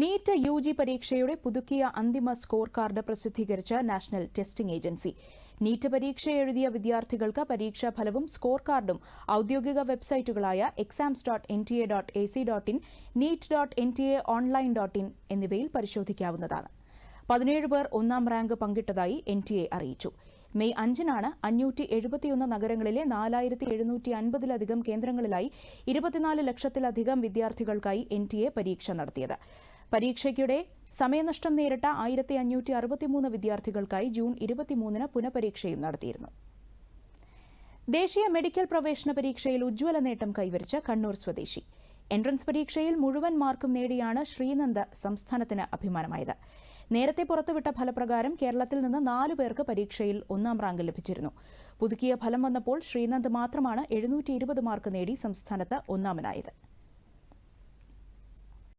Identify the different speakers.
Speaker 1: NEET U G പരീക്ഷയുടെ പുതുക്കിയ അന്തിമ സ്കോർ കാർഡ് പ്രസിദ്ധീകരിച്ച നാഷണൽ ടെസ്റ്റിംഗ് ഏജൻസി. നീറ്റ് പരീക്ഷ എഴുതിയ വിദ്യാർത്ഥികൾക്ക് പരീക്ഷാ ഫലവും സ്കോർ കാർഡും ഔദ്യോഗിക വെബ്സൈറ്റുകളായ exams dot N T A dot A C dot in NEET dot N T A online dot in എന്നിവയിൽ പരിശോധിക്കാവുന്നതാണ്. പതിനേഴ് പേർ ഒന്നാം റാങ്ക് പങ്കിട്ടതായി എൻ ടി എ അറിയിച്ചു. മെയ് അഞ്ചിനാണ് അഞ്ഞൂറ്റി എഴുപത്തിയൊന്ന് നഗരങ്ങളിലെ നാലായിരത്തി എഴുന്നൂറ്റി അൻപതിലധികം കേന്ദ്രങ്ങളിലായി ഇരുപത്തിനാല് ലക്ഷത്തിലധികം വിദ്യാർത്ഥികൾക്കായി എൻ ടി എ പരീക്ഷ നടത്തിയത്. പരീക്ഷയ്ക്കിടെ സമയനഷ്ടം നേരിട്ട ആയിരത്തി അഞ്ഞൂറ്റി അറുപത്തിമൂന്ന് വിദ്യാർത്ഥികൾക്കായി ജൂൺ ഇരുപത്തിമൂന്നിന് പുനഃപരീക്ഷയും നടത്തിയിരുന്നു. ദേശീയ മെഡിക്കൽ പ്രവേശന പരീക്ഷയിൽ ഉജ്ജ്വല നേട്ടം കൈവരിച്ച കണ്ണൂർ സ്വദേശി. എൻട്രൻസ് പരീക്ഷയിൽ മുഴുവൻ മാർക്കും നേടിയാണ് ശ്രീനന്ദ സംസ്ഥാനത്തിന് അഭിമാനമായത്. നേരത്തെ പുറത്തുവിട്ട ഫലപ്രകാരം കേരളത്തിൽ നിന്ന് നാലു പേർക്ക് പരീക്ഷയിൽ ഒന്നാം റാങ്ക് ലഭിച്ചിരുന്നു. പുതുക്കിയ ഫലം വന്നപ്പോൾ ശ്രീനന്ദ് മാത്രമാണ് എഴുന്നൂറ്റി മാർക്ക് നേടി സംസ്ഥാനത്ത് ഒന്നാമനായത്.